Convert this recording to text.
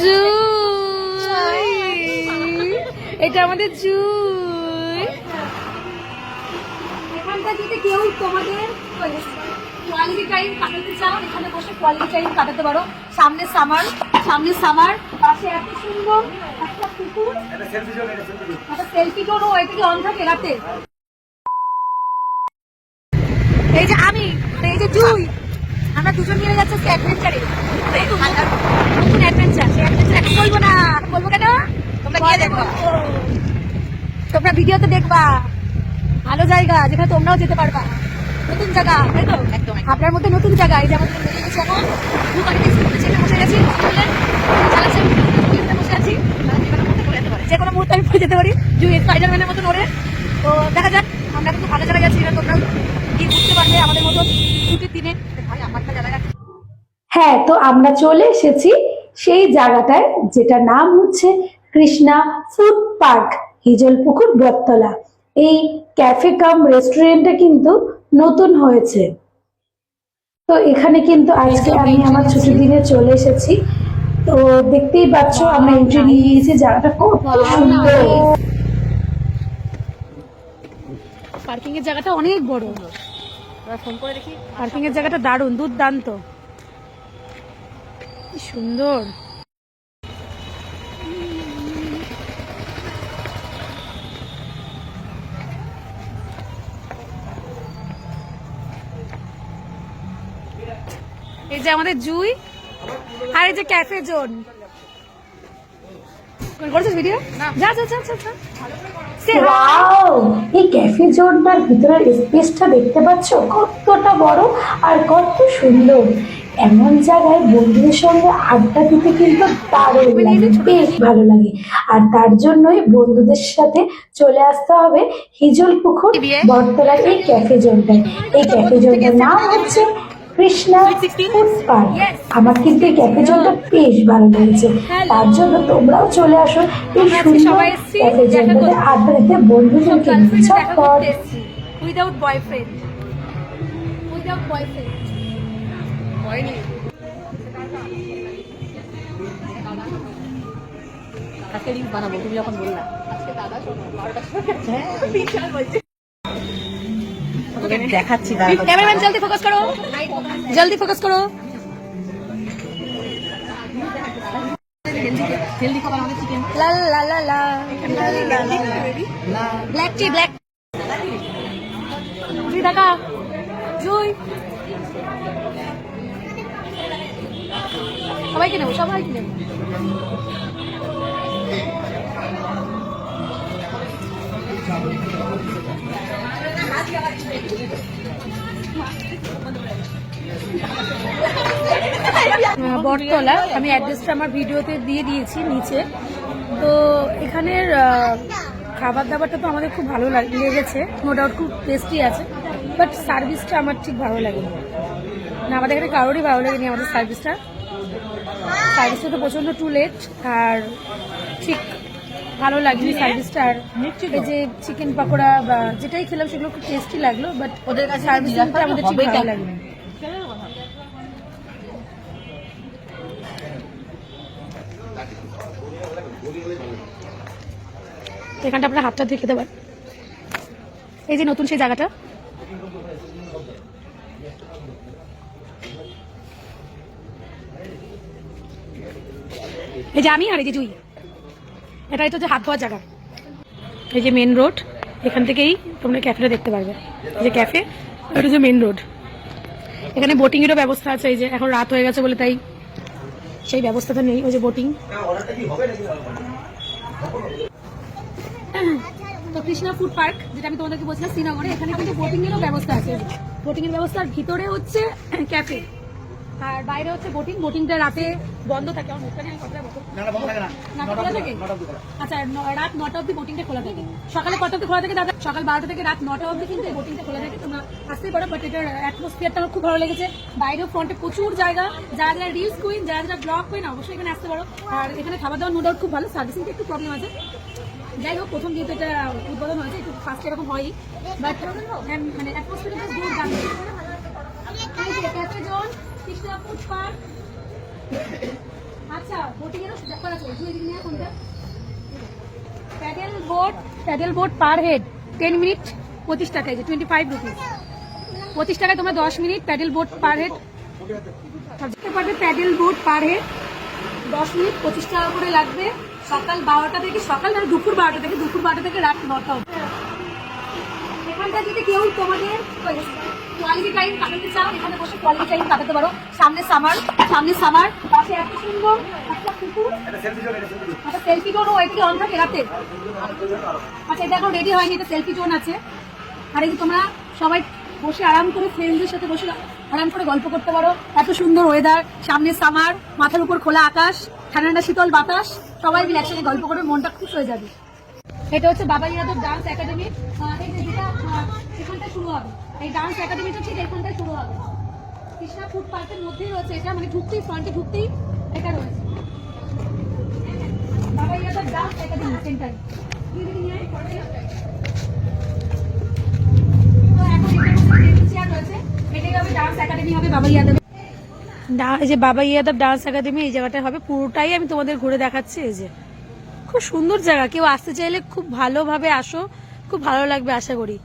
জুই। এটা আমাদের জুই। এখানটা যদি কেউ তোমাদের কোয়ালিটি টাইম কাটাতে চাও এখানে বসে কোয়ালিটি টাইম কাটাতে পারো। সামনে সামার সামনে সামার পাশে এত সুন্দর একটা পুকুর। একটা সেলফি জোনও এটা কি অন থাকে রাতে এই যে আমি এই যে জুই। দুজন মিলে যাচ্ছি আজকে অ্যাডভেঞ্চারে নতুন অ্যাডভেঞ্চার সেই অ্যাডভেঞ্চার এখন বলব না বলব কেন? তোমরা গিয়ে দেখো। তোমরা ভিডিওতে দেখবা। ভালো জায়গা যেখানে তোমরাও যেতে পারবা। নতুন জায়গা তাই তো? একদম আপনার মধ্যে নতুন জায়গা এই যে আমাদের এখন দু বাড়িতে চেপে বসে গেছি বসে আছি। যে কোনো মুহূর্তে আমি পড়ে যেতে পারি। জুই স্পাইডারম্যানের মতন ওরে। তো দেখা যাক আমরা কিন্তু ভালো জায়গায় যাচ্ছি না তোমরা কি বুঝতে পারবে আমাদের মতো ছুটির দিনে। হ্যাঁ তো আমরা চলে এসেছি সেই জায়গাটায় যেটা নাম হচ্ছে কৃষ্ণা ফুড পার্ক হিজলপুকুর বটতলা এই ক্যাফে কাম রেস্টুরেন্টটা কিন্তু নতুন হয়েছে। তো এখানে কিন্তু আজকে আমি আমার ছুটির দিনে চলে এসেছি। তো দেখতেই পাচ্ছ আমরা এন্ট্রি নিয়ে নিয়েছি জায়গাটা কত সুন্দর। পার্কিং এর জায়গাটা অনেক বড়। ফোন করে দেখি। পার্কিং এর জায়গাটা দারুণ, দুর্দান্ত। কি সুন্দর। এই যে আমাদের জুই আর এই যে ক্যাফে জোন করেছিস ভিডিও যা যা যা যা, যা। Say hi. ওয়াও এই ক্যাফে জোনটার ভিতরের স্পেসটা দেখতে পাচ্ছ? কতটা বড় আর কত সুন্দর। এমন জায়গায় বন্ধুদের সঙ্গে আড্ডা দিতে কিন্তু দারুণ লাগে। বেশ ভালো লাগে। আর তার জন্যই বন্ধুদের সাথে চলে আসতে হবে হিজল পুকুর বটতলার এই ক্যাফে জোনটায়। এই ক্যাফে জোনটার নাম হচ্ছে কৃষ্ণা ফুড পার্ক আমার কিন্তু এই বেশ ভালো লেগেছে। তার জন্য তোমরাও চলে আসো। এই সুন্দর সবাই এসেছি ক্যাফে দেখা জোনটাতে করতে। আড্ডা দিতে বন্ধুদেরকে গার্লফ্রেন্ড নিয়ে দেখা চটপট করতে এসেছি উইদাউট বয়ফ্রেন্ড উইদাউট বয়ফ্রেন্ড আজকে রিলস বানাবো? তুমি যখন বললা। আজকে দাদা শোনো বারোটার সময়। দেখাচ্ছি ক্যামেরাম্যান জলদি ফোকাস করো। জলদি ফোকাস করো। লা লা লা লা। ব্ল্যাক টি ব্ল্যাক জুই দেখা। জুই। সবাইকে নেব সবাইকে নেব। বটতলা। আমি অ্যাড্রেসটা আমার ভিডিওতে দিয়ে দিয়েছি নিচে। তো এখানের খাবার দাবারটা তো আমাদের খুব ভালো লাগ- লেগেছে। নো ডাউট খুব টেস্টি আছে বাট সার্ভিসটা আমার ঠিক ভালো লাগেনি। না, আমাদের এখানে কারোরই ভালো লাগেনি আমাদের সার্ভিসটা সার্ভিসটা তো প্রচণ্ড টু লেট আর ঠিক ভালো লাগেনি সার্ভিসটা আর এই যে চিকেন পাকোড়া বা যেটাই খেলাম সেগুলো খুব টেস্টি লাগল বাট ওদের কাছে সার্ভিসটা আমাদের ঠিক ভালো? লাগেনি। এখানটা আপনার হাতটা খেতে পারেন এই যে নতুন সেই জায়গাটা। এই যে আমি আর এই যে জুই। এটাই তো যে হাত ধোয়ার জায়গা। এই যে মেন রোড এখান থেকেই তোমরা ক্যাফেটা দেখতে পারবে। যে ক্যাফে এটা যে মেন রোড এখানে বোটিংয়েরও ব্যবস্থা আছে, এই যে এখন রাত হয়ে গেছে বলে তাই সেই ব্যবস্থাটা নেই, ওই যে বোটিং তো কৃষ্ণা ফুড পার্ক যেটা আমি তোমাদেরকে বলছিলাম, শ্রীনগরে। এখানে কিন্তু বোটিংয়েরও ব্যবস্থা আছে। বোটিং এর ব্যবস্থার ভিতরে হচ্ছে ক্যাফে আর বাইরে হচ্ছে বোটিং বোটিংটা রাতে বন্ধ থাকে। আমার মুখটা নিয়ে আমি না খোলা থাকে? আচ্ছা রাত নটা অবধি বোটিংটা খোলা থাকে। সকালে কটা অবধি খোলা থাকে? দাদা সকাল বারোটা থেকে রাত নটা অবধি কিন্তু বোটিংটা খোলা থাকে। তোমরা আসতেই পারো বাট এটার অ্যাটমসফিয়ারটা আমার খুব ভালো লেগেছে। বাইরেও ফ্রন্টে প্রচুর জায়গা। যারা যারা রিলস কুইন যারা যারা ব্লগ কুইন অবশ্যই এখানে আসতে পারো। আর এখানে খাবার দাবার নো ডাউট খুব ভালো। সার্ভিসিংটা একটু প্রবলেম আছে। যাই হোক প্রথম যেহেতু এটা উদ্বোধন হয়েছে একটু ফার্স্ট এরকম হয়ই। বাট মানে অ্যাটমসফিয়ারটা দূর দামি ক্যাফে জোন পার্ক। আচ্ছা বোটিং ব্যাপার আছে। তুই এদিকে নিয়ে কোনটা paddle boat paddle boat per head ten minute পঁচিশ টাকা এই যে টোয়েন্টি ফাইভ রুপিস পঁচিশ টাকায় তোমরা দশ minute paddle boat per head. দেখতে পারবে প্যাডেল বোট পার হেড। দশ মিনিট পঁচিশ টাকা করে লাগবে। সকাল বারোটা থেকে, সকাল মানে দুপুর বারোটা থেকে, দুপুর বারোটা থেকে রাত নটা অবধি। এখানটা যদি কেউ তোমাদের কোয়ালিটি টাইম কাটাতে চাও এখানে বসে কোয়ালিটি টাইম কাটাতে পারো। সামনে সামার সামনে সামার পাশে এত সুন্দর একটা কুকুর সেলফি জোন ও এদিকে অন থাকে রাতে আচ্ছা এটা এখন রেডি হয়নি এটা সেলফি জোন আছে। আর এই তোমরা সবাই বসে আরাম করে ফ্রেন্ডদের সাথে বসে আরাম করে গল্প করতে পারো। এত সুন্দর ওয়েদার সামনে সামার মাথার উপর খোলা আকাশ ঠান্ডা ঠান্ডা শীতল বাতাস সবাই মিলে একসাথে গল্প করে মনটা খুশ হয়ে যাবে। এটা হচ্ছে বাবা ইয়াদব ডান্স একাডেমি আহ, শুরু হবে। এই ডান্স একাডেমিটা ঠিক এখানটায় শুরু হবে। কৃষ্ণা ফুড পার্কের মধ্যেই রয়েছে এটা মানে ঢুকতেই ফ্রন্টে ঢুকতেই এটা রয়েছে। বাবা ইয়াদব ডান্স একাডেমি সেন্টার এই যে বাবা ইয়াদব ডান্স একাডেমি এই জায়গাটা হবে। পুরোটাই আমি তোমাদের ঘুরে দেখাচ্ছি এই যে। খুব সুন্দর জায়গা। কেউ আসতে চাইলে খুব ভালোভাবে আসো। খুব ভালো লাগবে আশা করি।